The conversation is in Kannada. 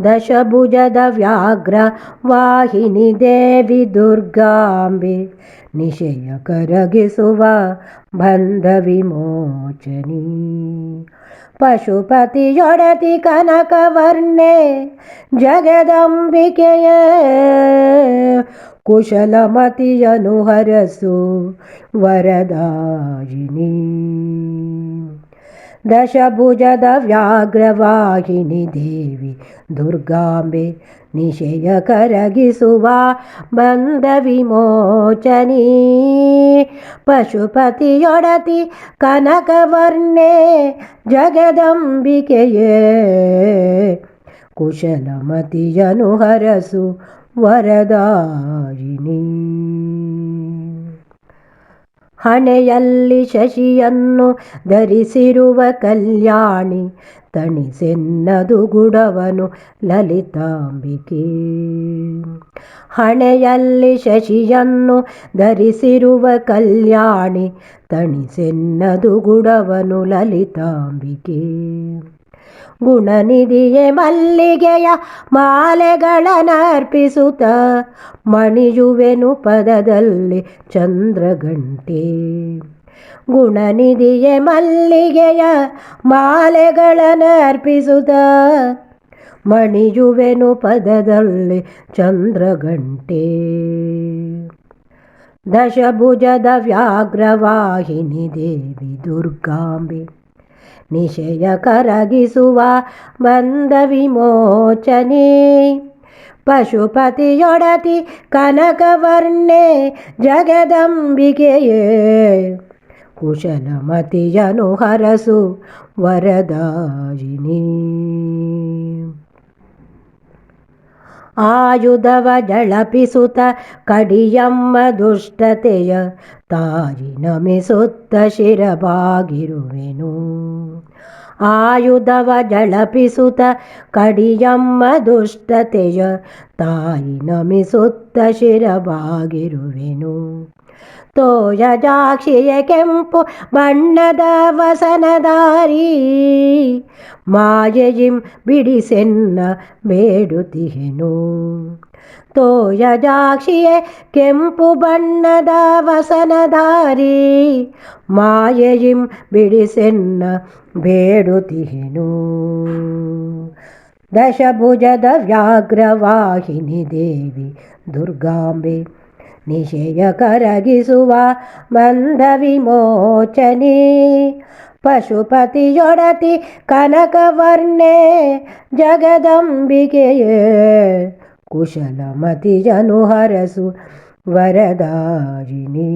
दशभुजद व्याघ्र वाहिनी देवी दुर्गाम्बे निशय करगिसुव बन्ध विमोचनी। पशुपतिजोडति कनकवर्णे जगदम्बिकेय कुशलमतियनुहरसु वरदायिनी। ದಶಭುಜದ ವ್ಯಾಘ್ರವಾಹಿನಿ ದೇವಿ ದುರ್ಗಾಂಬೆ ನಿಶಯ ಕರಗಿಸುವ ಬಂಧ ವಿಮೋಚನಿ ಪಶುಪತಿಯೊಡತಿ ಕನಕವರ್ಣೆ ಜಗದಂಬಿಕೆಯೇ ಕುಶಲಮತಿಯನು ಹರಸು ವರದಾಯಿನಿ ಹಣೆಯಲ್ಲಿ ಶಶಿಯನ್ನು ಧರಿಸಿರುವ ಕಲ್ಯಾಣಿ ತಣಿಸೆನ್ನದು ಗುಡವನು ಲಲಿತಾಂಬಿಕೆ. ಹಣೆಯಲ್ಲಿ ಶಶಿಯನ್ನು ಧರಿಸಿರುವ ಕಲ್ಯಾಣಿ ತಣಿಸೆನ್ನದು ಗುಡವನು ಲಲಿತಾಂಬಿಕೆ. ಗುಣನಿಧಿಯೇ ಮಲ್ಲಿಗೆಯ ಮಾಲೆಗಳನ್ನರ್ಪಿಸುತ್ತ ಮಣಿಯುವೆನು ಪದದಲ್ಲಿ ಚಂದ್ರಗಂಟೆ. ಗುಣನಿಧಿಯೇ ಮಲ್ಲಿಗೆಯ ಮಾಲೆಗಳನ್ನರ್ಪಿಸುತ್ತ ಮಣಿಯುವೆನು ಪದದಲ್ಲಿ ಚಂದ್ರಗಂಟೆ. ದಶಭುಜದ ವ್ಯಾಘ್ರವಾಹಿನಿ ದೇವಿ ದುರ್ಗಾಂಬೆ. ನಿಶಯ ಕರಗಿಸುವ ಬಂಧ ವಿಮೋಚನೆ ಪಶುಪತಿಯೊಡತಿ ಕನಕವರ್ಣೆ ಜಗದಂಬಿಕೆಯೇ. ಕುಶಲಮತಿಯನು ಹರಸು ವರದಾಯಿನಿ. ಆಯುಧವ ಜಳಪಿಸುತ್ತ ಕಡಿಯಮ್ಮ ದುಷ್ಟತೆಯ ತಾಯಿ ನಮಿಸುತ್ತ ಶಿರಬಾಗಿರುವೆನು. ಆಯುಧವ ಜಳಪಿಸುತ್ತ ಕಡಿಯಮ್ಮ ದುಷ್ಟತೆಯ ತಾಯಿ ನಮಿಸುತ್ತ ಶಿರಬಾಗಿರುವೆನು. ತೋಯ ಜಾಕ್ಷಿಯ ಕೆಂಪು ಬಣ್ಣದ ವಸನದಾರಿ ಮಾಯೆಯಿಂ ಬಿಡಿಸೆನ್ನ ಬೇಡುತ್ತಿಹೆನು ತೋಯ ಜಾಕ್ಷಿಯ ಕೆಂಪು ಬಣ್ಣದ ವಸನದಾರಿ ಮಾಯೆಯಿಂ ಬಿಡಿಸೆನ್ನ ಬೇಡುತ್ತಿಹೆನು ದಶಭುಜದ ವ್ಯಾಘ್ರವಾಹಿನಿ ದೇವಿ ದುರ್ಗಾಂಬೆ ನಿಶಯ ಕರಗಿಸುವ ಬಂಧ ವಿಮೋಚನೆ ಪಶುಪತಿಯೊಡತಿ ಕನಕವರ್ಣೆ ಜಗದಂಬಿಕೆಯೇ ಕುಶಲಮತಿಯನು ಹರಸು ವರದಾಯಿನಿ